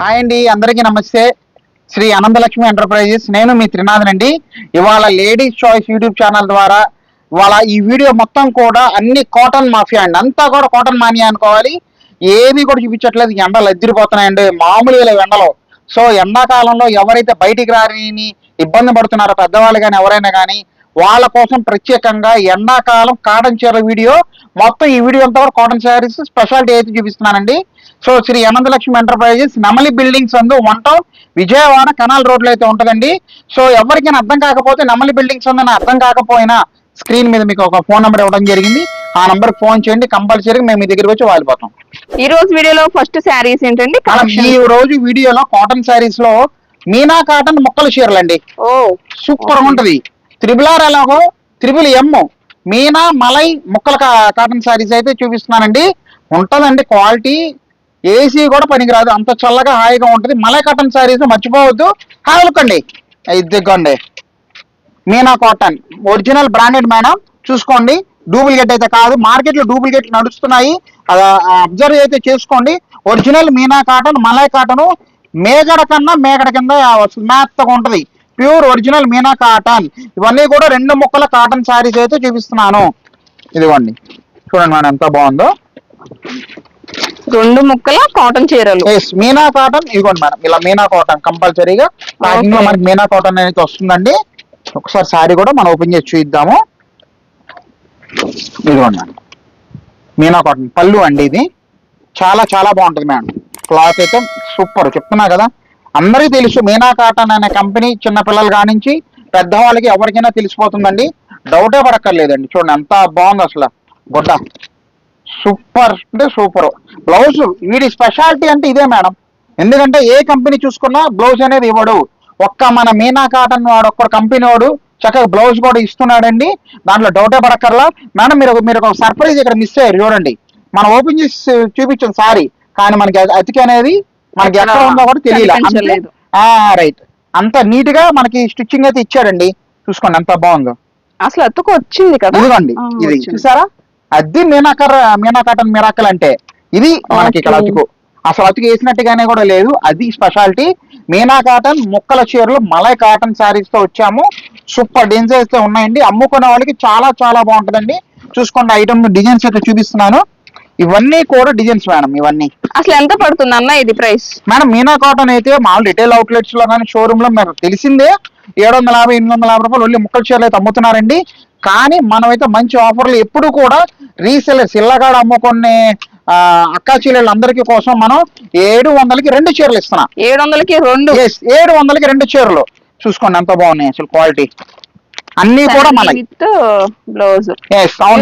Hi అండి అందరికీ నమస్తే. శ్రీ అనంతలక్ష్మి ఎంటర్ప్రైజెస్ నేను మీ త్రినాథన్ అండి ఇవాళ లేడీస్ చాయిస్ యూట్యూబ్ ఛానల్ ద్వారా ఇవాళ ఈ వీడియో మొత్తం కూడా అన్ని కాటన్ మాఫియా అండి. అంతా కూడా కాటన్ మానియా అనుకోవాలి. ఏమీ కూడా చూపించట్లేదు. ఎండలు ఎద్దిరిపోతున్నాయండి. మామూలుగా లేవు ఎండలు. సో ఎండాకాలంలో ఎవరైతే బయటికి రాని ఇబ్బంది పడుతున్నారో పెద్దవాళ్ళు కానీ ఎవరైనా కానీ వాళ్ళ కోసం ప్రత్యేకంగా ఎండాకాలం కాటన్ చీరల వీడియో. మొత్తం ఈ వీడియో అంతా కూడా కాటన్ శారీస్ స్పెషాలిటీ అయితే చూపిస్తున్నానండి. So Sri Ananthalakshmi enterprises Namali buildings అందు వన్ టౌన్ విజయవాడ కెనాల్ రోడ్లో అయితే ఉంటుందండి. సో ఎవరికైనా అర్థం కాకపోతే నమలి బిల్డింగ్స్ ఉందని అర్థం కాకపోయినా స్క్రీన్ మీద మీకు ఒక ఫోన్ నెంబర్ ఇవ్వడం జరిగింది. ఆ నంబర్ ఫోన్ చేయండి. కంపల్సరీ మేము మీ దగ్గరికి వచ్చి వాలిపోతాం. ఈ రోజు వీడియోలో ఫస్ట్ శారీస్ ఏంటండి? ఈ రోజు వీడియోలో కాటన్ శారీస్లో మీనా కాటన్ ముక్కల చీరలండి. ఓ. సూపర్ ఉంటది. త్రిబుల్ ఆర్ ఎలాగో త్రిబుల్ ఎమ్ మీనా మలై ముక్కల కా- కాటన్ శారీస్ అయితే చూపిస్తున్నానండి. ఉంటదండి క్వాలిటీ ఏసీ కూడా పనికిరాదు. అంత చల్లగా హాయిగా ఉంటుంది. మలై కాటన్ శారీస్ మర్చిపోవద్దు. హాయ్ అండి ఇదిగోండి. Meena cotton original branded madam చూసుకోండి. డూప్లికేట్ అయితే కాదు. మార్కెట్లో డూప్లికేట్ నడుస్తున్నాయి అబ్జర్వ్ అయితే చేసుకోండి. Original Meena cotton Malai cotton మేగడ కన్నా మేగడ కింద వస్తుంది. మేత్తగా ఉంటది. Pure original Meena cotton. ఇవన్నీ కూడా రెండు ముక్కల కాటన్ శారీస్ అయితే చూపిస్తున్నాను. ఇదిగోండి. చూడండి మేడం ఎంత బాగుందో. రెండు ముక్కల కాటన్ చీరలు. మీనా కాటన్. ఇదిగోండి మేడం ఇలా మీనా కాటన్ కంపల్సరీగా. ప్యాకింగ్లో. మనకి మీనా కాటన్ అనేది వస్తుందండి. ఒకసారి శారీ కూడా మనం ఓపెన్ చేసి చూద్దాము ఇదిగోండి మేడం. మీనా కాటన్ పళ్ళు అండి ఇది. చాలా చాలా బాగుంటుంది మేడం. క్లాత్ అయితే సూపర్. చెప్తున్నా కదా అందరికీ తెలుసు మీనా కాటన్ అనే కంపెనీ చిన్న పిల్లలు కానించి పెద్దవాళ్ళకి ఎవరికైనా తెలిసిపోతుందండి. డౌటే పడక్కర్లేదండి. చూడండి ఎంత బాగుంది అసలు. గుడ్డ. సూపర్ అంటే సూపర్ బ్లౌజ్ వీడి స్పెషాలిటీ అంటే ఇదే మేడం. ఎందుకంటే ఏ కంపెనీ చూసుకున్నా బ్లౌజ్ అనేది ఇవ్వడు. ఒక్క మన మీనా కాటన్ వాడు ఒక్క కంపెనీ వాడు చక్కగా బ్లౌజ్ కూడా ఇస్తున్నాడండి. దాంట్లో డౌటే పడక్కర్లా. మేడం మీరు మీరు ఒక సర్ప్రైజ్ ఇక్కడ మిస్ అయ్యారు. చూడండి. మనం ఓపెన్ చేసి చూపించాం సారీ. కానీ మనకి అది అతికి అనేది మనకి ఎక్కడ ఉందో కూడా తెలియదు. రైట్ అంత నీట్గా మనకి స్టిచ్చింగ్ అయితే ఇచ్చాడండి. చూసుకోండి ఎంత బాగుందో. అసలు అతుకు వచ్చింది కదా? ఇదిగోండి ఇది. చూసారా? అది మీనాకర్ మీనా కాటన్ మిరాకల్ అంటే. ఇది మనకి ఇక్కడ. అతుకు. అసలు అతుకు వేసినట్టుగానే కూడా లేదు. అది స్పెషాలిటీ మీనా కాటన్ ముక్కల చీరలు మలై కాటన్ శారీస్తో వచ్చాము. సూపర్ డిజైన్స్ అయితే ఉన్నాయండి. అమ్ముకునే వాళ్ళకి చాలా చాలా బాగుంటుందండి. చూసుకోండి ఐటమ్ డిజైన్స్ అయితే చూపిస్తున్నాను. ఇవన్నీ కూడా డిజైన్స్ మేడం ఇవన్నీ. అసలు ఎంత పడుతుంది అన్న ఇది ప్రైస్ మేడం మీనా కాటన్ అయితే మామూలు రిటైల్ అవుట్లెట్స్లో కానీ షోరూమ్లో మీకు తెలిసిందే ఏడు వందల యాభై ఎనిమిది వందల యాభై రూపాయలు ఒళ్ళి ముక్కల చీరలు అయితే అమ్ముతున్నారండి. కానీ మనమైతే మంచి ఆఫర్లు ఎప్పుడు కూడా రీసెలర్స్ ఇళ్ళగాడ అమ్ముకునే అక్కా చీరలు అందరికీ కోసం మనం ఏడు వందలకి రెండు చీరలు ఇస్తున్నాం. ఏడు వందలకి రెండు? Yes, ఏడు వందలకి రెండు చీరలు. చూసుకోండి ఎంత బాగున్నాయి అసలు క్వాలిటీ అన్ని కూడా మనకి. విత్ బ్లౌజ్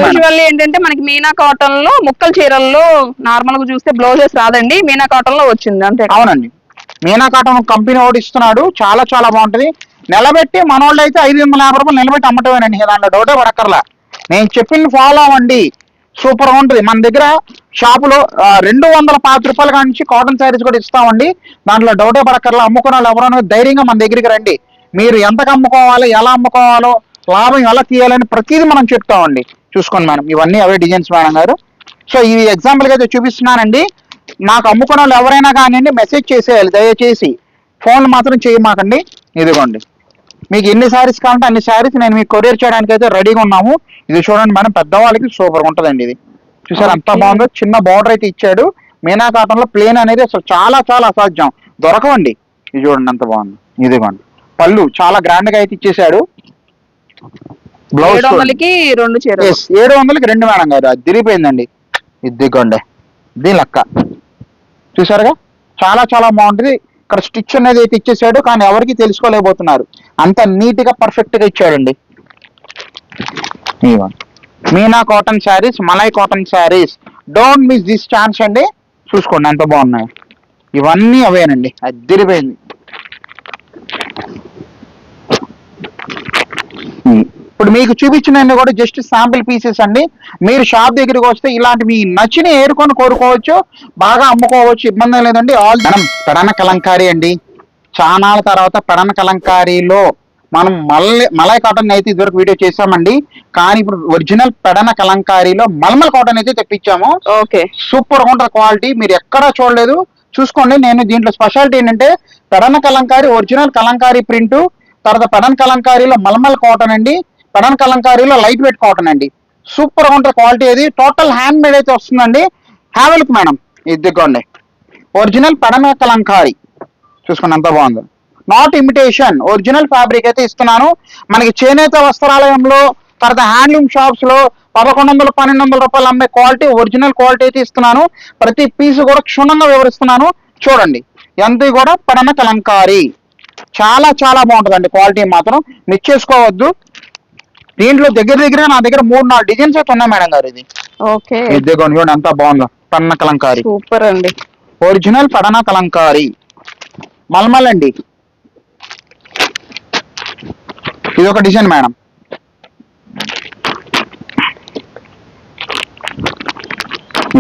యూజువల్లీ ఏంటంటే మనకి మీనా కాటన్లో ముక్కల చీరల్లో నార్మల్గా చూస్తే బ్లౌజెస్ రాదండి మీనా కాటన్లో వచ్చింది అంతే? అవునండి. మీనా కాటన్ కంపెనీ ఒకటి ఇస్తున్నాడు చాలా చాలా బాగుంటది. నిలబెట్టి మన వాళ్ళు అయితే ఐదు వందల యాభై రూపాయలు నిలబెట్టి అమ్మటమేనండి దాంట్లో డౌటే పడక్కర్లా. నేను చెప్పింది ఫాలో అవ్వండి. సూపర్ ఉంటుంది. మన దగ్గర షాపులో రెండు వందల పాతి రూపాయల నుంచి కాటన్ శారీస్ కూడా ఇస్తామండి. దాంట్లో డౌటే పడక్కర్లా. అమ్ముకున్న వాళ్ళు ఎవరైనా ధైర్యంగా మన దగ్గరికి రండి. మీరు ఎంతకు అమ్ముకోవాలి ఎలా అమ్ముకోవాలో లాభం ఎలా తీయాలని ప్రతిదీ మనం చెప్తామండి. చూసుకోండి మేడం. ఇవన్నీ అవే డిజైన్స్ మేడం గారు. సో ఇవి ఎగ్జాంపుల్గా అయితే చూపిస్తున్నానండి. నాకు అమ్ముకున్న వాళ్ళు ఎవరైనా కానివ్వండి మెసేజ్ చేసేయాలి. దయచేసి ఫోన్ మాత్రం చేయమాకండి. ఇదిగోండి. మీకు ఎన్ని శారీస్ కావాలంటే అన్ని శారీస్ నేను మీకు కొరియర్ చేయడానికి అయితే రెడీగా ఉన్నాము. ఇది చూడండి మేడం పెద్దవాళ్ళకి సూపర్ ఉంటుందండి ఇది. చూసారు Okay. బాగుందో? చిన్న బార్డర్ అయితే ఇచ్చాడు. మీనా కాటన్లో ప్లేన్ అనేది అసలు చాలా చాలా అసాధ్యం. దొరకవండి. ఇది చూడండి ఎంత బాగుంది. ఇదిగోండి. పళ్ళు చాలా గ్రాండ్గా అయితే ఇచ్చేసాడు బ్లౌజ్ ఏడు వందలకి రెండు చీరలు. ఏడు వందలకి రెండు మేడం గారు. అది తిరిగిపోయిందండి. ఇదిగోండి. ఇది లెక్క. చూసారుగా? చాలా చాలా బాగుంటుంది. ఇక్కడ స్టిచ్ అనేది అయితే ఇచ్చేసాడు కానీ ఎవరికి తెలుసుకోలేకపోతున్నారు. అంత నీట్గా పర్ఫెక్ట్గా ఇచ్చాడండి. Meena cotton sarees Malai cotton sarees. Don't miss this chance అండి. చూసుకోండి ఎంత బాగున్నాయి. ఇవన్నీ అవేనండి. అదిరిపోయింది ఇప్పుడు మీకు చూపించిన కూడా జస్ట్ శాంపిల్ పీసెస్ అండి. మీరు షాప్ దగ్గరికి వస్తే ఇలాంటి మీ నచ్చిన ఏరుకొని కోరుకోవచ్చు బాగా అమ్ముకోవచ్చు ఇబ్బంది లేదండి. ఆల్ మనం పెడన కలంకారీ అండి. చానాల తర్వాత పెడన కలంకారీలో మనం మల్లె మలై కాటన్ అయితే ఇదివరకు వీడియో చేసామండి కానీ ఇప్పుడు ఒరిజినల్ పెడన కలంకారీలో మల్మల్ కాటన్ అయితే తెప్పించాము. ఓకే. సూపర్గా ఉంటుంది క్వాలిటీ. మీరు ఎక్కడా చూడలేదు. చూసుకోండి. నేను దీంట్లో స్పెషాలిటీ ఏంటంటే పెడన కలంకారీ ఒరిజినల్ కలంకారీ ప్రింట్ తర్వాత పెడన్ కలంకారీలో మల్మల్ కాటన్ అండి. పెడన్ కలంకారీలో లైట్ వెయిట్ కాటన్ అండి. సూపర్గా ఉంటుంది క్వాలిటీ అది టోటల్ హ్యాండ్ మేడ్ అయితే వస్తుందండి. హ్యావెల్క్ మేడం ఇదిగోండి. ఒరిజినల్ పెడన కలంకారీ. చూసుకోండి ఎంత బాగుందో. నాట్ ఇమిటేషన్ ఒరిజినల్ ఫ్యాబ్రిక్ అయితే ఇస్తున్నాను. మనకి చేనేత వస్త్రాలయంలో తర్వాత హ్యాండ్లూమ్ షాప్స్లో పదకొండు వందలు పన్నెండు వందల రూపాయలు అమ్మే క్వాలిటీ ఒరిజినల్ క్వాలిటీ అయితే ఇస్తున్నాను. ప్రతి పీస్ కూడా క్షుణ్ణంగా వివరిస్తున్నాను. చూడండి. ఎంత కూడా పడన కలంకారీ. చాలా చాలా బాగుంటుందండి. క్వాలిటీ మాత్రం మిస్ చేసుకోవద్దు. దీంట్లో దగ్గర దగ్గర నా దగ్గర మూడు నాలుగు డిజైన్స్ అయితే ఉన్నాయి మేడం గారు ఇది. ఓకే. ఇదిగోండి చూడండి ఎంత బాగుందో. పడన కలంకారీ. సూపర్ అండి. ఒరిజినల్ పడన కలంకారీ. మల్మల్ అండి ఇది ఒక డిజైన్ మేడం.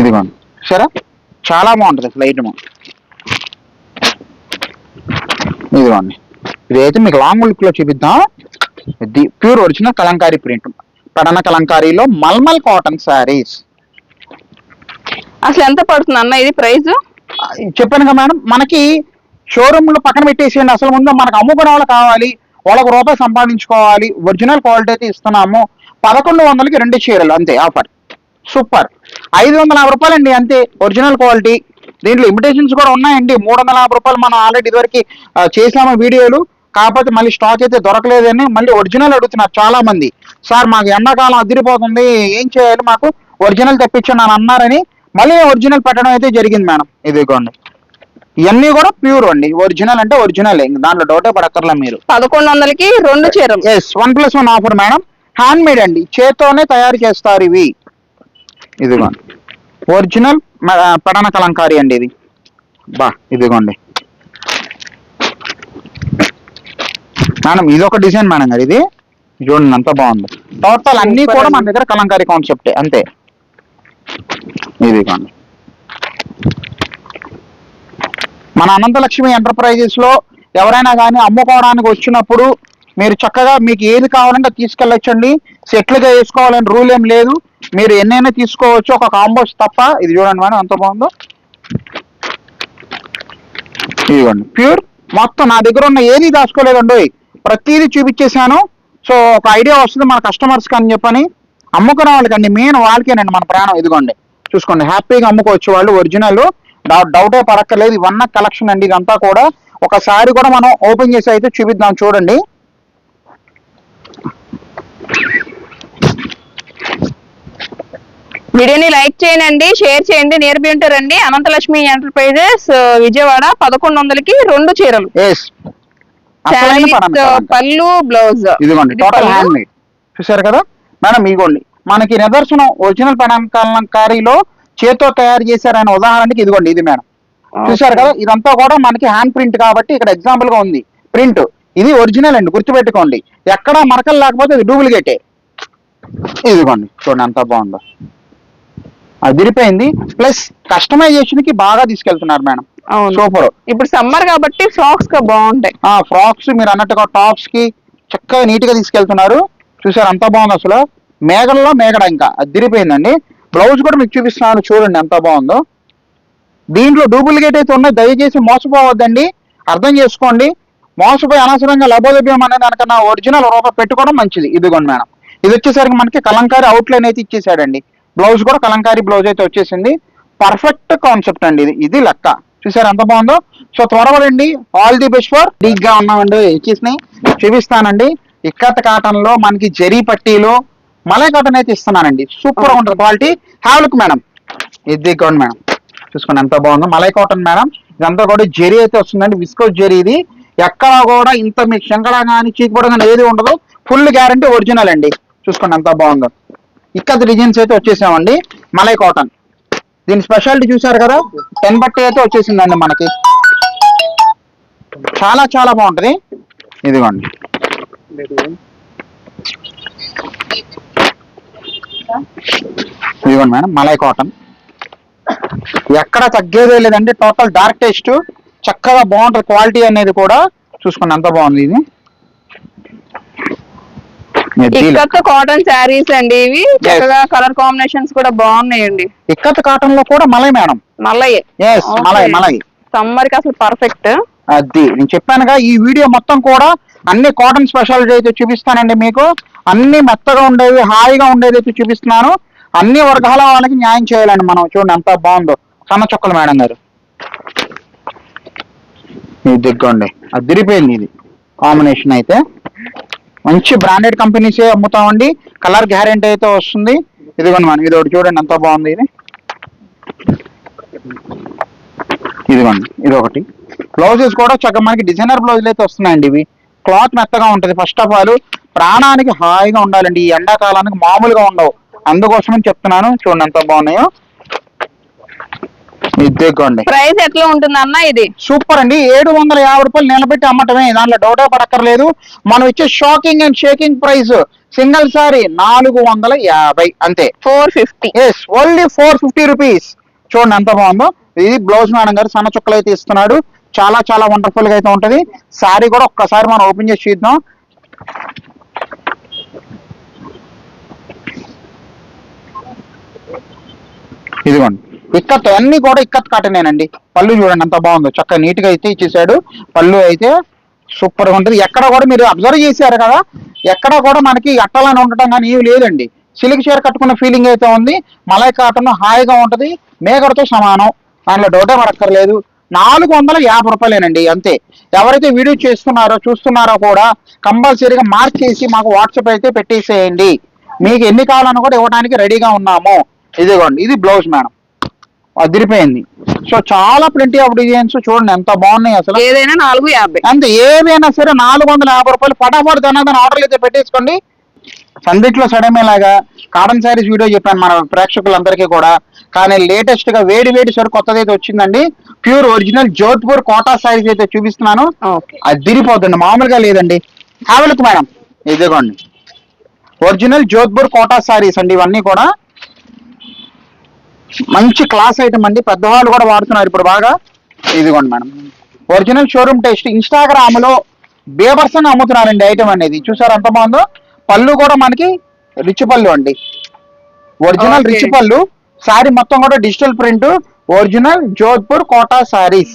ఇదిగోండి. సరే? చాలా బాగుంటుంది అసలు ఐటమ్ ఇదిగోండి. ఇదైతే మీకు లాంగ్ లుక్లో చూపిద్దాం. ఇది ప్యూర్ ఒరిజినల్ కలంకారీ ప్రింట్ పడన కలంకారీలో మల్మల్ కాటన్ శారీస్ అసలు ఎంత పడుతుంది అన్న ఇది ప్రైస్ చెప్పాను కదా మేడం మనకి షోరూమ్లో పక్కన పెట్టేసేయండి. అసలు ముందు మనకు అమ్ముకునే వాళ్ళు కావాలి వాళ్ళకు రూపాయి సంపాదించుకోవాలి ఒరిజినల్ క్వాలిటీ అయితే ఇస్తున్నాము. పదకొండు వందలకి రెండు చీరలు అంతే ఆఫర్ సూపర్ ఐదు వందల యాభై రూపాయలు అండి అంతే ఒరిజినల్ క్వాలిటీ దీంట్లో ఇమిటేషన్స్ కూడా ఉన్నాయండి. మూడు వందల యాభై రూపాయలు మనం ఆల్రెడీ ఇదివరకు చేసాము వీడియోలు. కాకపోతే మళ్ళీ స్టాక్ అయితే దొరకలేదని మళ్ళీ ఒరిజినల్ అడుగుతున్నారు చాలా మంది సార్ మాకు ఎండాకాలం అదిరిపోతుంది. ఏం చేయాలి మాకు? ఒరిజినల్ తెప్పించండి అని అన్నారని మళ్ళీ ఒరిజినల్ పెట్టడం అయితే జరిగింది మేడం. ఇదిగోండి. ఇవన్నీ కూడా ప్యూర్ అండి. ఒరిజినల్ అంటే ఒరిజినల్ దాంట్లో డౌటే పడక్కర్లే మీరు. పదకొండు వందలకి రెండు చీరలు. Yes one plus one offer madam. Hand made అండి. చేత్తోనే తయారు చేస్తారు ఇవి. ఇదిగోండి. ఒరిజినల్ పడన కలంకారీ అండి ఇది. బా ఇదిగోండి. మేడం ఇది ఒక డిజైన్ మేడం గారు ఇది. చూడండి ఎంత బాగుంది. టోటల్ అన్ని కూడా మన. దగ్గర కలంకారీ కాన్సెప్టే అంతే. ఇదిగోండి. మన అనంతలక్ష్మి ఎంటర్ప్రైజెస్లో ఎవరైనా కానీ అమ్ముకోవడానికి వచ్చినప్పుడు మీరు చక్కగా మీకు ఏది కావాలంటే తీసుకెళ్ళొచ్చండి. సెట్లుగా వేసుకోవాలని రూల్ ఏం లేదు. మీరు ఎన్నైనా తీసుకోవచ్చు ఒక కాంబోస్ తప్ప. ఇది చూడండి మేడం ఎంత బాగుందో. ఇదిగోండి ప్యూర్ మొత్తం నా దగ్గర ఉన్న ఏది దాచుకోలేదండి. ప్రతిదీ చూపించేశాను. సో ఒక ఐడియా వస్తుంది మన కస్టమర్స్కి అని చెప్పని. అమ్ముకునే వాళ్ళకండి మెయిన్ వాళ్ళకేనండి మన ప్రాణం. ఇదిగోండి చూసుకోండి హ్యాపీగా అమ్ముకోవచ్చు వాళ్ళు ఒరిజినల్ డౌటే పడక్కర్లేదు ఇవన్న కలెక్షన్ అండి ఇదంతా కూడా. ఒకసారి కూడా మనం ఓపెన్ చేసి అయితే చూపిద్దాం చూడండి. వీడియోని లైక్ చేయండి షేర్ చేయండి నేర్పి ఉంటారండి అనంతలక్ష్మి ఎంటర్ప్రైజెస్ విజయవాడ పదకొండు వందలకి రెండు చీరలు. శారీ పళ్ళు బ్లౌజ్ ఇదిగోండి ఇది టోటల్. హ్యాండ్ మేడ్ చూసారు కదా? మేడం ఇదిగోండి మనకి నిదర్శనం ఒరిజినల్ కలంకారీలో చేత్తో తయారు చేశారనే ఉదాహరణకి ఇదిగోండి ఇది మేడం. చూసారు కదా? ఇదంతా కూడా మనకి హ్యాండ్ ప్రింట్ కాబట్టి ఇక్కడ ఎగ్జాంపుల్గా ఉంది. ప్రింట్ ఇది ఒరిజినల్ అండి గుర్తుపెట్టుకోండి. ఎక్కడ మరకలు లేకపోతే ఇది డూప్లికేటే ఇదిగోండి చూడండి ఎంత బాగుందో. అదిరిపోయింది ప్లస్ కస్టమైజేషన్కి బాగా తీసుకెళ్తున్నారు మేడం. సూపర్ ఇప్పుడు సమ్మర్ కాబట్టి ఫ్రాక్స్ బాగుంటాయి. ఆ ఫ్రాక్స్ మీరు అన్నట్టుగా టాప్స్కి చక్కగా నీట్గా తీసుకెళ్తున్నారు. చూసారు అంత బాగుంది అసలు. మేఘల్లో మేఘడ ఇంకా. అదిరిపోయిందండి బ్లౌజ్ కూడా మీకు చూపిస్తున్నాను చూడండి ఎంత బాగుందో. దీంట్లో డూప్లికేట్ అయితే ఉన్నాయి. దయచేసి మోసపోవద్దండి. అర్థం చేసుకోండి. మోసపోయి అనవసరంగా లబోదభ్యం అనే దానికన్నా ఒరిజినల్ రూపాయి పెట్టుకోవడం మంచిది. ఇదిగోండి మేడం. ఇది వచ్చేసరికి మనకి కలంకారీ అవుట్లైన్ అయితే ఇచ్చేసాడండి బ్లౌజ్ కూడా కలంకారీ బ్లౌజ్ అయితే వచ్చేసింది. పర్ఫెక్ట్ కాన్సెప్ట్ అండి ఇది. ఇది లెక్క. చూసారు ఎంత బాగుందో? సో త్వరపడండి ఆల్ ది బెస్ట్ ఫర్ డీక్గా ఉన్నామండి. ఇచ్చేసినాయి చూపిస్తానండి. ఇక్కత్ కాటన్లో మనకి జరీ పట్టీలో మలై కాటన్ అయితే ఇస్తున్నానండి. సూపర్గా ఉంటుంది క్వాలిటీ హ్యావ్ లుక్ మేడం ఇది ఇదిగోండి మేడం చూసుకోండి ఎంత బాగుందో. మలై కాటన్ మేడం ఇదంతా కూడా జెరీ అయితే వస్తుందండి. విస్కోస్ జెరీ ఇది. ఎక్కడ కూడా ఇంత మీకు శంకడ కానీ చీకుపడ కానీ ఏది ఉండదు. ఫుల్ గ్యారంటీ ఒరిజినల్ అండి. చూసుకోండి ఎంత బాగుందో. ఇక్కడ డిజైన్స్ అయితే వచ్చేసామండి. మలై కాటన్ దీని స్పెషాలిటీ చూసారు కదా? టెన్ బట్టి అయితే వచ్చేసిందండి మనకి. చాలా చాలా బాగుంటది. ఇదిగోండి. ఇదిగోండి మేడం మలై కాటన్ ఎక్కడ తగ్గేదే లేదండి. టోటల్ డార్క్ టేస్ట్ చక్కగా బాగుంటుంది. క్వాలిటీ అనేది కూడా చూసుకోండి. ఎంత బాగుంది ఇది. ఇక్కత్ కాటన్ శారీస్ అండి ఇవి. చక్కగా కలర్ కాంబినేషన్స్ కూడా బాగున్నాయండి. ఇక్కత్ కాటన్లో కూడా మలై మేడం. Okay. మలై మలై. సమ్మర్కి అసలు పర్ఫెక్ట్ అది నేను చెప్పానుగా ఈ వీడియో మొత్తం కూడా అన్ని కాటన్ స్పెషాలిటీ అయితే చూపిస్తానండి మీకు. అన్ని మెత్తగా ఉండేవి హాయిగా ఉండేది అయితే చూపిస్తున్నాను. అన్ని వర్గాల వాళ్ళకి న్యాయం చేయాలండి మనం. చూడండి ఎంత బాగుందో. సన్న చొక్కలు మేడం గారు. ఇది దిగ్గండి అదిరిపోయింది ఇది. కాంబినేషన్ అయితే. మంచి బ్రాండెడ్ కంపెనీసే అమ్ముతామండి. కలర్ గ్యారెంటీ అయితే వస్తుంది. ఇదిగోండి మనం ఇది ఒకటి చూడండి ఎంత బాగుంది ఇది. ఇదిగోండి ఇది ఒకటి. బ్లౌజెస్ కూడా చక్కగా మనకి డిజైనర్ బ్లౌజులు అయితే వస్తున్నాయండి ఇవి. క్లాత్ మెత్తగా ఉంటుంది. ఫస్ట్ ఆఫ్ ఆల్ ప్రాణానికి హాయిగా ఉండాలండి. ఈ ఎండాకాలానికి మామూలుగా ఉండవు. అందుకోసమని చెప్తున్నాను. చూడండి ఎంత బాగున్నాయో. ఇదిగోండి ప్రైస్ ఎట్లా ఉంటుంది అన్న ఇది? సూపర్ అండి. ఏడు వందల యాభై రూపాయలు నిలబెట్టి అమ్మటమే. దాంట్లో డౌటే పడక్కర్లేదు. మనం ఇచ్చే shocking and shaking price single sari నాలుగు వందల యాభై. అంతే. Four fifty. Yes only four fifty rupees చూడండి ఎంత బాగుందో. ఇది బ్లౌజ్ మేడం గారు సన్న చుక్కలు అయితే ఇస్తున్నాడు చాలా చాలా వండర్ఫుల్గా అయితే ఉంటది. శారీ కూడా ఒక్కసారి మనం ఓపెన్ చేసి చూద్దాం. ఇదిగోండి. ఇక్కత్ అన్ని కూడా ఇక్కత్ కాటనేనండి. పళ్ళు చూడండి అంత బాగుందో. చక్కగా నీట్గా అయితే ఇచ్చేసాడు. పళ్ళు అయితే సూపర్గా ఉంటుంది. ఎక్కడ కూడా మీరు అబ్జర్వ్ చేశారు కదా ఎక్కడ కూడా మనకి అట్టలని ఉండటం కానీ ఏమి లేదండి. సిల్క్ చీర కట్టుకున్న ఫీలింగ్ అయితే ఉంది. మలై కాటన్ హాయిగా ఉంటది. మేకర్తో సమానం. దాంట్లో డౌటే పడక్కర్లేదు. నాలుగు వందల యాభై రూపాయలేనండి అంతే. ఎవరైతే వీడియో చేస్తున్నారో చూస్తున్నారో కూడా కంపల్సరీగా మార్క్ చేసి మాకు వాట్సాప్ అయితే పెట్టేసేయండి. మీకు ఎన్ని కావాలన్నా కూడా ఇవ్వడానికి రెడీగా ఉన్నాము. ఇదిగోండి ఇది బ్లౌజ్ మేడం. అదిరిపోయింది. సో చాలా ప్రింటీ ఆఫ్ డిజైన్స్ చూడండి ఎంత బాగున్నాయి అసలు. ఏదైనా నాలుగు యాభై. అంతే ఏదైనా సరే నాలుగు వందల యాభై రూపాయలు ఫటాఫట్ ధనాదన ఆర్డర్లు అయితే పెట్టేసుకోండి. సందిట్లో సడమేలాగా కాటన్ శారీస్ వీడియో చెప్పాను మన ప్రేక్షకులందరికీ కూడా. కానీ లేటెస్ట్గా వేడి వేడి సరుకు కొత్తది అయితే వచ్చిందండి. ప్యూర్ ఒరిజినల్ జోధ్పూర్ కోటా శారీస్ అయితే చూపిస్తున్నాను. ఓకే. అది తిరిగిపోతుంది మామూలుగా లేదండి. హ్యావెల్క్ మేడం ఇదిగోండి. ఒరిజినల్ జోధ్పూర్ కోటా శారీస్ అండి ఇవన్నీ కూడా. మంచి క్లాస్ ఐటమ్ అండి. పెద్దవాళ్ళు కూడా వాడుతున్నారు ఇప్పుడు బాగా. ఇదిగోండి మేడం. ఒరిజినల్ షోరూమ్ టెస్ట్ ఇన్స్టాగ్రామ్లో బేబర్సంగా అమ్ముతున్నారండి ఐటమ్ అనేది. చూసారు ఎంత బాగుందో? పళ్ళు కూడా మనకి రిచ్ పళ్ళు అండి. ఒరిజినల్. రిచ్ పళ్ళు. శారీ మొత్తం కూడా digital print original Jodhpur Kota saris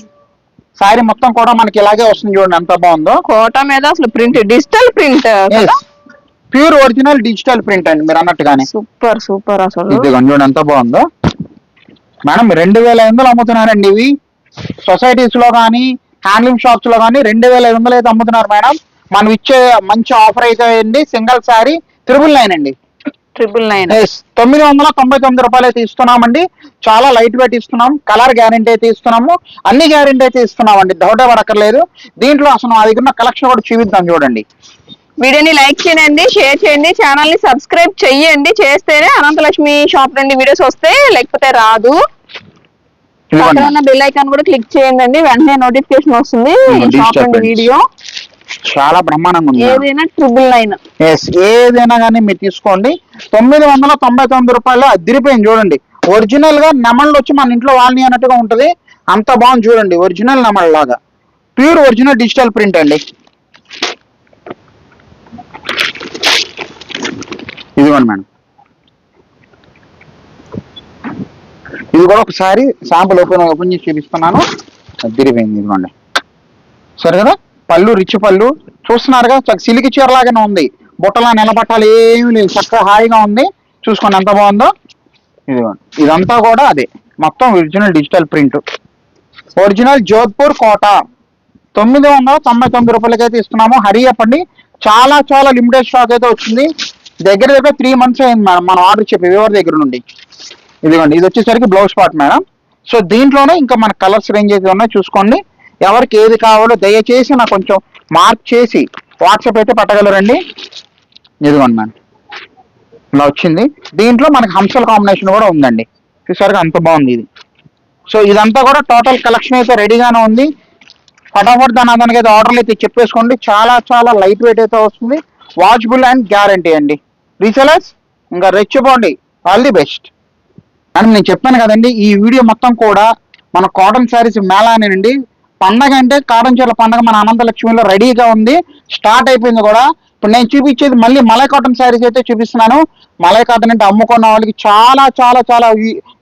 sari మొత్తం కూడా మనకి ఇలాగే వస్తుంది చూడండి ఎంత బాగుందో. కోట మీద అసలు print digital print pure original digital print అండి మీరు అన్నట్టుగానే. సూపర్ సూపర్ అసలు. చూడండి ఎంత బాగుందో. మేడం రెండు వేల ఐదు వందలు అమ్ముతున్నారండి ఇవి. సొసైటీస్లో కానీ హ్యాండ్లూమ్ షాప్స్లో కానీ రెండు వేల ఐదు వందలు అయితే అమ్ముతున్నారు మేడం. మనం ఇచ్చే మంచి ఆఫర్ అయితే అండి సింగిల్ శారీ త్రిబుల్ నైన్ అండి. Triple nine. తొమ్మిది వందల తొంభై తొమ్మిది రూపాయలు అయితే ఇస్తున్నామండి చాలా లైట్ వెయిట్ ఇస్తున్నాం. కలర్ గ్యారెంటీ అయితే ఇస్తున్నాము. అన్ని గ్యారెంటీ అయితే ఇస్తున్నామండి. డౌటే పడక్కర్లేదు. దీంట్లో అసలు మా దగ్గర కలెక్షన్ కూడా చూపిద్దాం చూడండి. వీడియోని లైక్ చేయండి షేర్ చేయండి ఛానల్ని సబ్స్క్రైబ్ చెయ్యండి. చేస్తేనే అనంతలక్ష్మి షాప్ నుండి వీడియోస్ వస్తాయి లేకపోతే రాదు. పక్కన ఉన్న బెల్ ఐకాన్ కూడా క్లిక్ చేయండి వెంటనే నోటిఫికేషన్ వస్తుంది షాప్ నుండి. వీడియో. చాలా బ్రహ్మాండంగా ఉంది. ఏదైనా ట్రిపుల్ నైన్ ఎస్ ఏదైనా కానీ మీరు తీసుకోండి. తొమ్మిది వందల తొంభై తొమ్మిది రూపాయలు అదిరిపోయింది చూడండి. ఒరిజినల్గా నెమళ్ళు వచ్చి మన ఇంట్లో వాళ్ళని అన్నట్టుగా ఉంటది. అంత బాగుంది చూడండి ఒరిజినల్ నెమళ్ళ లాగా ప్యూర్ ఒరిజినల్ డిజిటల్ ప్రింట్ అండి. ఇదిగోండి మేడం. ఇది కూడా ఒకసారి శాంపుల్ ఓపెన్ ఓపెన్ చేసి చూపిస్తున్నాను. తిరిగిపోయింది ఇదిగోండి. సరే కదా? పళ్ళు రిచ్ పళ్ళు. చూస్తున్నారుగా సిలికి చీరలాగానే ఉంది. బుట్టలా నిలబట్టాలి ఏమీ లేదు. చక్కగా హాయిగా ఉంది. చూసుకోండి ఎంత బాగుందో. ఇదిగోండి. ఇదంతా కూడా అదే. మొత్తం original digital print original Jodhpur Kota. తొమ్మిది వందల తొంభై తొమ్మిది రూపాయలకి అయితే ఇస్తున్నాము. హరి చెప్పండి చాలా చాలా లిమిటెడ్ స్టాక్ అయితే వచ్చింది. దగ్గర దగ్గర త్రీ మంత్స్ అయింది మేడం. మనం ఆర్డర్ చెప్పి వివర్ దగ్గర నుండి. ఇదిగోండి ఇది వచ్చేసరికి బ్లౌజ్ పార్ట్ మేడం. సో దీంట్లోనే ఇంకా మన కలర్స్ రేంజ్ అయితే ఉన్నాయి చూసుకోండి. ఎవరికి ఏది కావాలో దయచేసి నాకు కొంచెం మార్క్ చేసి వాట్సాప్ అయితే పట్టగలరండి. ఇదిగోండి మేడం. ఇలా వచ్చింది. దీంట్లో మనకి హంసల కాంబినేషన్ కూడా ఉందండి. చూసారుగా అంత బాగుంది ఇది. సో ఇదంతా కూడా టోటల్ కలెక్షన్ అయితే రెడీగానే ఉంది. ఫటాఫట్ దాని అతనికి అయితే ఆర్డర్లు అయితే చెప్పేసుకోండి. చాలా చాలా లైట్ వెయిట్ అయితే వస్తుంది. వాచబుల్ అండ్ గ్యారంటీ అండి. రీసెలర్స్ ఇంకా రెచ్చిపోండి ఆల్ ది బెస్ట్. అండ్ నేను చెప్పాను కదండి ఈ వీడియో మొత్తం కూడా మన కాటన్ శారీస్ మేళానేనండి పండగ అంటే కాటన్ చీరల పండగ మన అనంతలక్ష్మిలో రెడీగా ఉంది. స్టార్ట్ అయిపోయింది కూడా. ఇప్పుడు నేను చూపించేది మళ్ళీ మలై కాటన్ శారీస్ అయితే చూపిస్తున్నాను. మలై కాటన్ అంటే అమ్ముకున్న వాళ్ళకి చాలా చాలా చాలా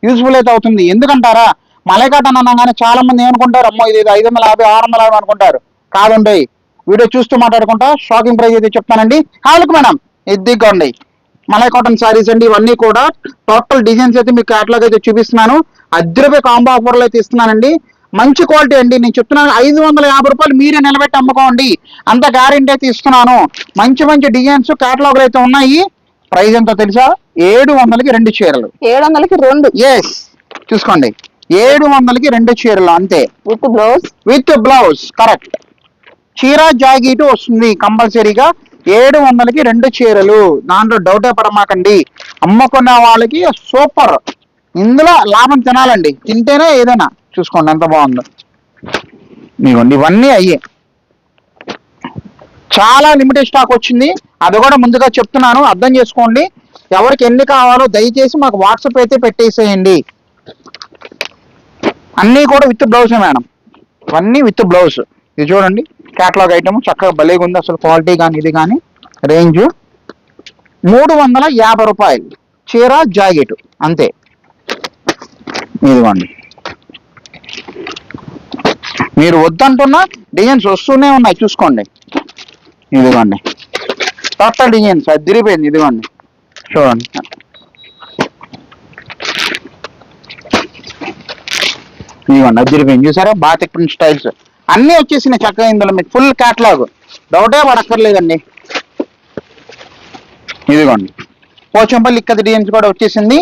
యూస్ఫుల్ అయితే అవుతుంది. ఎందుకంటారా? మలైకాటన్ అనగానే చాలా మంది ఏమనుకుంటారు అమ్మో ఇది ఐదు వందల యాభై ఆరు వందల యాభై అనుకుంటారు. కాదండి. వీడియో చూస్తూ మాట్లాడుకుంటా. షాకింగ్ ప్రైస్ అయితే చెప్తానండి. హాలకు మేడం. ఇదిగోండి మలై కాటన్ సారీస్ అండి ఇవన్నీ కూడా టోటల్ డిజైన్స్ అయితే మీకు క్యాటలాగ్ అయితే చూపిస్తున్నాను. అద్దరిపై కాంబో ఆఫర్లు అయితే ఇస్తున్నానండి. మంచి క్వాలిటీ అండి. నేను చెప్తున్నాను ఐదు వందల యాభై రూపాయలు మీరే నిలబెట్టి అమ్ముకోండి. అంత గ్యారెంటీ అయితే ఇస్తున్నాను. మంచి మంచి డిజైన్స్ క్యాటలాగ్లు అయితే ఉన్నాయి. ప్రైస్ ఎంతో తెలుసా? ఏడు వందలకి రెండు చీరలు. ఏడు వందలకి రెండు. ఎస్ చూసుకోండి. ఏడు వందలకి రెండు చీరలు అంతే. With blouse with blouse correct చీర జాకెట్ వస్తుంది కంపల్సరీగా. ఏడు వందలకి రెండు చీరలు. దాంట్లో డౌటే పడమాకండి. అమ్ముకున్న వాళ్ళకి సూపర్. ఇందులో లాభం తినాలండి. తింటేనే ఏదైనా చూసుకోండి ఎంత బాగుందో. ఇదిగోండి ఇవన్నీ అయ్యే. చాలా లిమిటెడ్ స్టాక్ వచ్చింది. అది కూడా ముందుగా చెప్తున్నాను అర్థం చేసుకోండి. ఎవరికి ఎన్ని కావాలో దయచేసి మాకు వాట్సాప్ అయితే పెట్టేసేయండి. అన్నీ కూడా విత్ బ్లౌజే మేడం. ఇవన్నీ విత్ బ్లౌజ్. ఇది చూడండి. కేటలాగ్ ఐటమ్ చక్కగా భలేగా ఉంది. అసలు క్వాలిటీ కానీ ఇది కానీ రేంజ్ మూడు వందల యాభై రూపాయలు. చీర జాకెట్ అంతే. ఇదిగోండి. మీరు వద్దంటున్న డిజైన్స్ వస్తూనే ఉన్నాయి. చూసుకోండి. ఇదిగోండి. టోటల్ డిజైన్స్ అది తిరిగిపోయింది ఇదిగోండి. చూడండి. ఇదిగోండి అది తిరిగిపోయింది చూసారా? బాతిక్ ప్రింట్ స్టైల్స్ అన్నీ వచ్చేసినాయి చక్కగా ఇందులో మీకు ఫుల్ క్యాటలాగ్ డౌటే పడక్కర్లేదండి. ఇదిగోండి. పోచంపల్లి ఇక్కడి డిజైన్స్ కూడా వచ్చేసింది.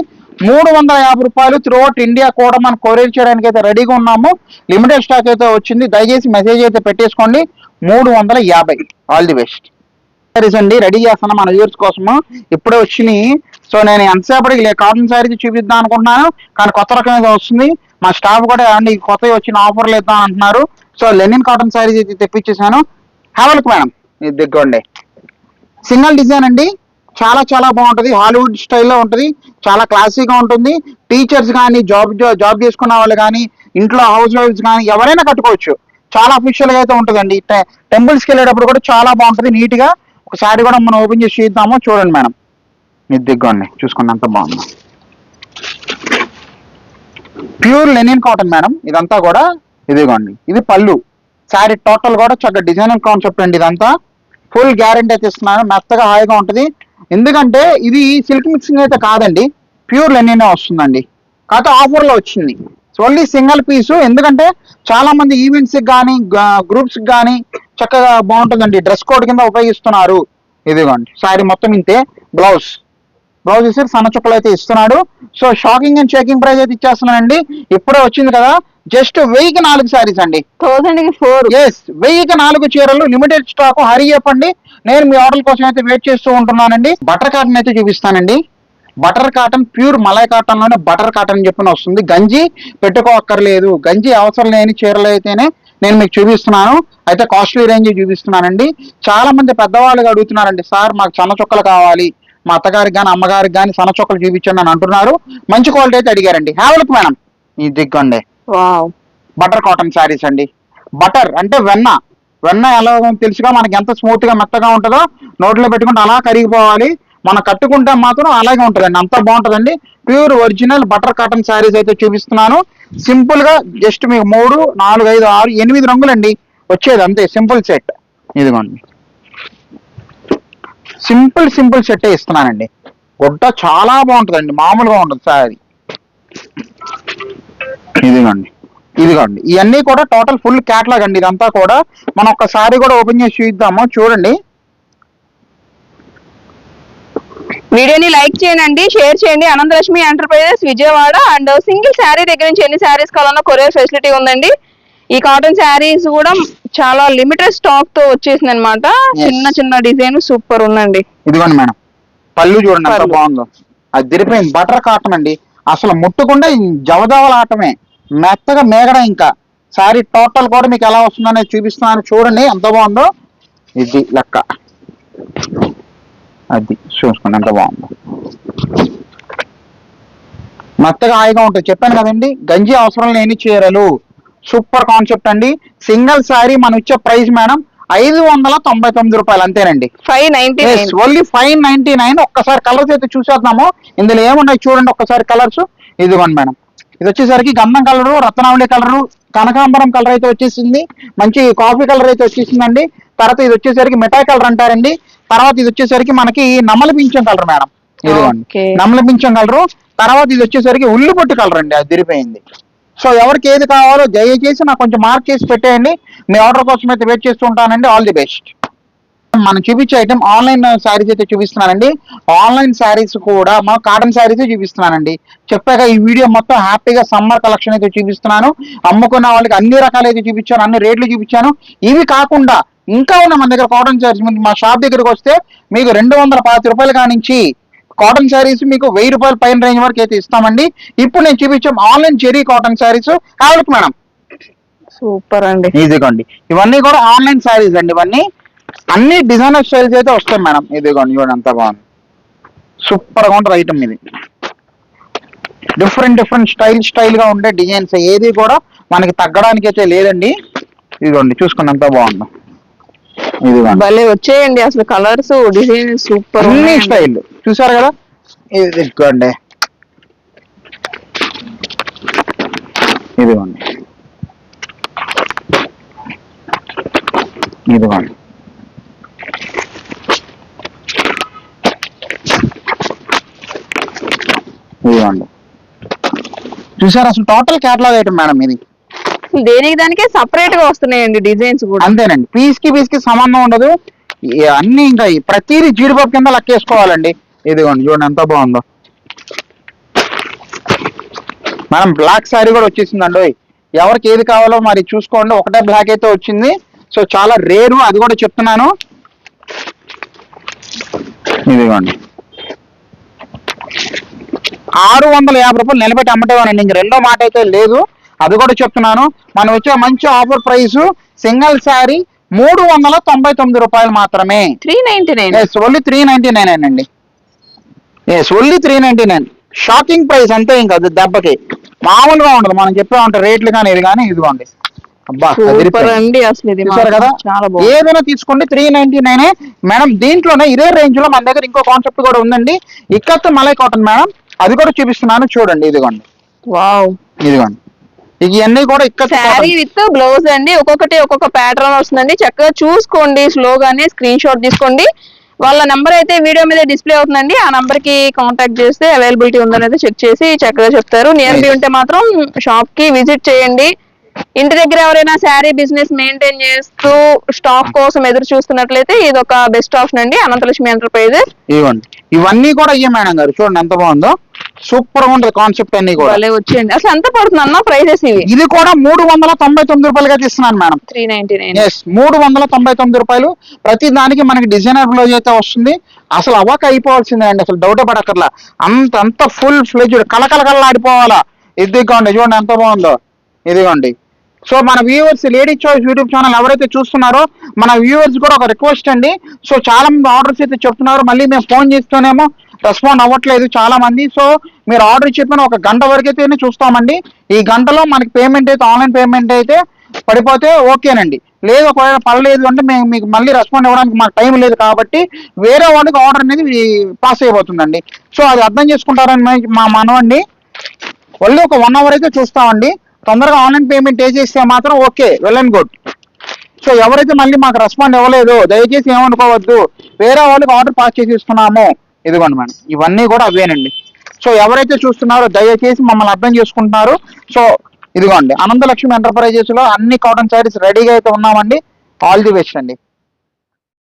మూడు వందల యాభై రూపాయలు త్రూఅవుట్ ఇండియా కూడా మనం కొరియర్ చేయడానికి అయితే రెడీగా ఉన్నాము. లిమిటెడ్ స్టాక్ అయితే వచ్చింది. దయచేసి మెసేజ్ అయితే పెట్టేసుకోండి. మూడు వందల యాభై. ఆల్ ది బెస్ట్ సారీస్ అండి రెడీ చేస్తాను మన వ్యూర్స్ కోసము. ఇప్పుడే వచ్చినాయి సో నేను ఎంతసేపటికి కాటన్ సారీస్ చూపిద్దాం అనుకుంటున్నాను. కానీ కొత్త రకం వస్తుంది. మా స్టాఫ్ కూడా అండి కొత్తవి వచ్చిన ఆఫర్లు ఇద్దాం అంటున్నారు. సో లెనిన్ కాటన్ సారీస్ అయితే తెప్పించేసాను. హ్యావల్క్ మేడం ఇది దిగ్గండి. సింగిల్ డిజైన్ అండి. చాలా చాలా బాగుంటుంది. హాలీవుడ్ స్టైల్లో ఉంటుంది. చాలా క్లాసీగా ఉంటుంది. టీచర్స్ కానీ జాబ్ జాబ్ చేసుకున్న వాళ్ళు కానీ ఇంట్లో హౌస్ వైఫ్స్ కానీ ఎవరైనా కట్టుకోవచ్చు. చాలా అఫీషియల్గా అయితే ఉంటుందండి. టెంపుల్స్కి వెళ్ళేటప్పుడు కూడా చాలా బాగుంటది. నీట్గా. ఒకసారి కూడా మనం ఓపెన్ చేసి చూద్దాము చూడండి మేడం. ఇది దిగ్గండి చూసుకోండి బాగుంది. Pure linen cotton madam. ఇదంతా కూడా ఇదిగోండి. ఇది పళ్ళు. శారీ టోటల్ కూడా చక్కగా డిజైన్ కాన్సెప్ట్ అండి ఇదంతా. ఫుల్ గ్యారంటీ అయితే ఇస్తున్నాను. మెత్తగా హాయిగా ఉంటుంది. ఎందుకంటే ఇది సిల్క్ మిక్సింగ్ అయితే కాదండి. ప్యూర్ లెనినే వస్తుందండి. కాకపోతే ఆఫర్లో వచ్చింది. ఓన్లీ సింగిల్ పీసు ఎందుకంటే చాలా మంది ఈవెంట్స్ కానీ గ్రూప్స్ కానీ చక్కగా బాగుంటుందండి. డ్రెస్ కోడ్ కింద ఉపయోగిస్తున్నారు. ఇదిగోండి. శారీ మొత్తం ఇంతే. బ్లౌజ్ బ్లౌజ్ ఇస్తే సన్న చుక్కలు అయితే ఇస్తున్నాడు. So shocking and shaking price అయితే ఇచ్చేస్తున్నానండి ఇప్పుడే వచ్చింది కదా. జస్ట్ వెయ్యికి నాలుగు శారీస్ అండి. థౌసండ్కి ఫోర్. ఎస్ వెయ్యికి నాలుగు చీరలు లిమిటెడ్ స్టాక్ హరి చెప్పండి నేను మీ ఆర్డర్ కోసం అయితే వెయిట్ చేస్తూ ఉంటున్నానండి. బటర్ కాటన్ అయితే చూపిస్తానండి. బటర్ కాటన్ ప్యూర్ మలై కాటన్లోనే బటర్ కాటన్ అని చెప్పిన వస్తుంది. గంజి పెట్టుకోక్కర్లేదు. గంజి అవసరం లేని చీరలు అయితేనే నేను మీకు చూపిస్తున్నాను. అయితే కాస్ట్లీ రేంజ్ చూపిస్తున్నానండి. చాలా మంది పెద్దవాళ్ళు అడుగుతున్నారండి సార్ మాకు సన్న చొక్కలు కావాలి. మా అత్తగారికి కానీ అమ్మగారికి కానీ సన్న చొక్కలు చూపించండి అని అంటున్నారు. మంచి క్వాలిటీ అయితే అడిగారండి. హ్యావల్క్ మేడం ఈ దిగ్గండి బటర్ కాటన్ శారీస్ అండి. బటర్ అంటే వెన్న. వెన్న ఎలా తెలుసుగా. మనకి ఎంత స్మూత్గా మెత్తగా ఉంటుందో నోట్లో పెట్టుకుంటే అలా కరిగిపోవాలి. మనం కట్టుకుంటే మాత్రం అలాగే ఉంటుందండి. అంత బాగుంటుందండి. Pure original butter cotton saris అయితే చూపిస్తున్నాను. సింపుల్గా జస్ట్ మీకు మూడు నాలుగు ఐదు ఆరు ఎనిమిది రంగులండి. వచ్చేది అంతే సింపుల్ సెట్. ఇదిగోండి. సింపుల్ సింపుల్ సెట్ ఇస్తున్నానండి. గుడ్డ చాలా బాగుంటుందండి. మామూలుగా ఉంటుంది శారీ. ఇదిగోండి. ఇదిగోండి. ఇవన్నీ కూడా టోటల్ ఫుల్ క్యాట్లాగ్ అండి. ఇదంతా కూడా మనం ఒక శారీ కూడా ఓపెన్ చేసి చూద్దాము చూడండి. వీడియోని లైక్ చేయండి షేర్ చేయండి. Ananthalakshmi enterprises Vijayawada and single sari దగ్గర నుంచి ఎన్ని శారీస్ కావాలన్నా కొరియర్ ఫెసిలిటీ ఉందండి. ఈ కాటన్ శారీస్ కూడా చాలా లిమిటెడ్ స్టాక్తో వచ్చేసింది అనమాట చిన్న చిన్న డిజైన్ సూపర్ ఉందండి. ఇదిగోండి మేడం. పళ్ళు చూడండి ఎంత. బాగుందో. అది తిరిపోయింది బటర్ కాటన్ అండి. అసలు ముట్టుకుండా జవజవల ఆటమే. మెత్తగా మేగడం ఇంకా. సారీ టోటల్ కూడా మీకు ఎలా వస్తుందనేది చూపిస్తున్నాను. చూడండి ఎంత బాగుందో. ఇది లెక్క. అది చూసుకోండి ఎంత బాగుందో. మెత్తగా హాయిగా ఉంటుంది. చెప్పాను కదండి గంజి అవసరం లేని చీరలు. సూపర్ కాన్సెప్ట్ అండి. సింగిల్ శారీ మనం ఇచ్చే ప్రైస్ మేడం ఐదు వందల తొంభై తొమ్మిది రూపాయలు అంతేనండి. Five ninety nine only five ninety nine ఒక్కసారి కలర్స్ అయితే చూసేద్దాము. ఇందులో ఏమున్నాయి చూడండి ఒక్కసారి కలర్స్ ఇదిగోండి మేడం. ఇది వచ్చేసరికి గంధం కలరు రత్నావళి కలరు కనకాంబరం కలర్ అయితే వచ్చేసింది. మంచి కాఫీ కలర్ అయితే వచ్చేసిందండి. తర్వాత ఇది వచ్చేసరికి మిఠాయి కలర్ అంటారండి. తర్వాత ఇది వచ్చేసరికి మనకి నమల పింఛం కలర్ మేడం. ఇదిగోండి. నమల పింఛం కలరు. తర్వాత ఇది వచ్చేసరికి ఉల్లి పొట్టు కలర్ అండి అది తిరిగిపోయింది సో ఎవరికి ఏది కావాలో దయచేసి నాకు కొంచెం మార్క్ చేసి పెట్టేయండి. మీ ఆర్డర్ కోసం అయితే వెయిట్ చేస్తూ ఉంటానండి. ఆల్ ది బెస్ట్ మనం చూపించే ఐటమ్ ఆన్లైన్ శారీస్ అయితే చూపిస్తున్నానండి. ఆన్లైన్ శారీస్ కూడా మా కాటన్ శారీస్ చూపిస్తున్నానండి. చెప్పాక ఈ వీడియో మొత్తం హ్యాపీగా సమ్మర్ కలెక్షన్ అయితే చూపిస్తున్నాను. అమ్ముకున్న వాళ్ళకి అన్ని రకాలు అయితే చూపించాను. అన్ని రేట్లు చూపించాను. ఇవి కాకుండా ఇంకా ఉన్న మన దగ్గర కాటన్ శారీస్ మా షాప్ దగ్గరికి వస్తే మీకు రెండు వందల పాతి రూపాయల కానించి కాటన్ శారీస్ మీకు వెయ్యి రూపాయల పైన రేంజ్ వరకు అయితే ఇస్తామండి. ఇప్పుడు నేను చూపించాం ఆన్లైన్ చెరీ కాటన్ శారీస్ కావాలి మేడం? సూపర్ అండి. ఇదిగోండి. ఇవన్నీ కూడా ఆన్లైన్ శారీస్ అండి ఇవన్నీ. అన్ని డిజైనర్ స్టైల్స్ అయితే వస్తాయి మేడం. ఇదిగోండి చూడండి అంత బాగుంది. సూపర్గా ఉంటుంది ఐటమ్ ఇది. డిఫరెంట్ డిఫరెంట్ స్టైల్ స్టైల్గా ఉండే డిజైన్స్ ఏది కూడా మనకి తగ్గడానికి అయితే లేదండి. ఇదిగోండి చూసుకోండి ఎంత బాగుంది. భలే వచ్చేయండి అసలు కలర్స్ డిజైన్ సూపర్ అన్ని స్టైల్. చూసారు కదా? ఇదిగోండి. ఇదిగోండి. ఇదిగోండి. ఇదిగోండి. చూసారు? అసలు టోటల్ క్యాటలాగ్ ఐటమ్ మేడం ఇది. దేనికి దానికే సపరేట్గా వస్తున్నాయండి డిజైన్స్ కూడా. అంతేనండి. పీస్కి పీస్కి సంబంధం ఉండదు. అన్ని ఇంకా ఈ ప్రతిదీ జీడిపప్పు కింద లెక్కేసుకోవాలండి. ఇదిగోండి చూడండి ఎంత బాగుందో. మనం బ్లాక్ శారీ కూడా వచ్చేసిందండి. ఎవరికి ఏది కావాలో మరి చూసుకోండి. ఒకటే బ్లాక్ అయితే వచ్చింది. సో చాలా రేరు అది కూడా చెప్తున్నాను. ఇదిగోండి. ఆరు వందల యాభై రూపాయలు నిలబెట్టి అమ్మటేవానండి. ఇంక రెండో మాట అయితే లేదు. అది కూడా చెప్తున్నాను. మనం వచ్చే మంచి ఆఫర్ ప్రైస్ సింగిల్ శారీ మూడు వందల తొంభై తొమ్మిది రూపాయలు మాత్రమే. Three ninety nine. Only three ninety nine అండి. Yes only three ninety nine. Shocking price అంతే ఇంకా దెబ్బకి. మామూలుగా ఉండదు. మనం చెప్పే ఉంటాం రేట్లు కానీ ఇది కానీ ఇదిగోండి. ఏదైనా తీసుకోండి త్రీ నైన్టీ నైన్ మేడం దీంట్లోనే ఇదే రేంజ్లో మన దగ్గర ఇంకో కాన్సెప్ట్ కూడా ఉందండి. ఇక్కత్ మలై కాటన్ మేడం అది కూడా చూపిస్తున్నాను. చూడండి ఇదిగోండి. వావ్ ఇదిగోండి. ఇవన్నీ కూడా ఇక్కత్ శారీ విత్ బ్లౌజ్ అండి. ఒక్కొక్కటి ఒక్కొక్క ప్యాటర్న్ వస్తుందండి. చక్కగా చూసుకోండి స్లోగానే స్క్రీన్ షాట్ తీసుకోండి. వాళ్ళ నంబర్ అయితే వీడియో మీద డిస్ప్లే అవుతుందండి. ఆ నంబర్కి కాంటాక్ట్ చేస్తే అవైలబిలిటీ ఉందనేది చెక్ చేసి చక్కగా చెప్తారు. Nearby Nice. ఉంటే మాత్రం షాప్కి విజిట్ చేయండి. ఇంటి దగ్గర ఎవరైనా శారీ బిజినెస్ మెయింటైన్ చేస్తూ స్టాక్ కోసం ఎదురు చూస్తున్నట్లయితే ఇది ఒక బెస్ట్ ఆప్షన్ అండి అనంతలక్ష్మి ఎంటర్ప్రైజెస్. ఇవ్వండి. ఇవన్నీ కూడా అయ్యే మేడం గారు చూడండి ఎంత బాగుందో. సూపర్గా ఉంటుంది కాన్సెప్ట్ అన్ని కూడా. భలే వచ్చేయండి. అసలు ఎంత పడుతుంది అన్న ప్రైజెస్ ఇవి? ఇది కూడా మూడు వందల తొంభై తొమ్మిది రూపాయలుగా తీస్తున్నాను madam. Three ninety nine. Yes మూడు వందల తొంభై తొమ్మిది రూపాయలు. ప్రతి దానికి మనకి డిజైనర్ బ్లౌజ్ అయితే వస్తుంది. అసలు అవ్వక అయిపోవాల్సిందే అండి అసలు డౌట్ పడక్కర్లా. అంత అంత ఫుల్ ఫ్లెజ్డ్ కలకల ఆడిపోవాలా ఇదిగోండి చూడండి ఎంత బాగుందో. ఇదిగోండి. సో మన viewers lady choice YouTube channel ఎవరైతే చూస్తున్నారో మన వ్యూవర్స్ కూడా ఒక రిక్వెస్ట్ అండి. సో చాలా మంది ఆర్డర్స్ అయితే చెప్తున్నారు. మళ్ళీ మేము ఫోన్ చేస్తూనేమో రెస్పాండ్ అవ్వట్లేదు చాలా మంది సో మీరు ఆర్డర్ చెప్పిన ఒక గంట వరకు అయితే చూస్తామండి. ఈ గంటలో మనకి పేమెంట్ అయితే ఆన్లైన్ పేమెంట్ అయితే పడిపోతే ఓకేనండి. లేదు ఒకవేళ పడలేదు అంటే మేము మీకు మళ్ళీ రెస్పాండ్ ఇవ్వడానికి మాకు టైం లేదు కాబట్టి వేరే వాళ్ళకి ఆర్డర్ అనేది పాస్ అయిపోతుందండి. సో అది అర్థం చేసుకుంటారని మా- మా మనవండి. ఓన్లీ ఒక వన్ అవర్ అయితే చూస్తామండి. తొందరగా ఆన్లైన్ పేమెంట్ వేసేస్తే మాత్రం okay well and good. So ఎవరైతే మళ్ళీ మాకు రెస్పాండ్ ఇవ్వలేదు దయచేసి ఏమనుకోవద్దు. వేరే వాళ్ళకి ఆర్డర్ పాస్ చేసి ఇస్తున్నాము. ఇదిగోండి మేడం ఇవన్నీ కూడా అవేనండి. సో ఎవరైతే చూస్తున్నారో దయచేసి మమ్మల్ని అర్థం చేసుకుంటున్నారు. సో ఇదిగోండి అనంతలక్ష్మి ఎంటర్ప్రైజెస్లో అన్ని కాటన్ శారీస్ రెడీగా అయితే ఉన్నామండి. ఆల్ ది బెస్ట్ అండి.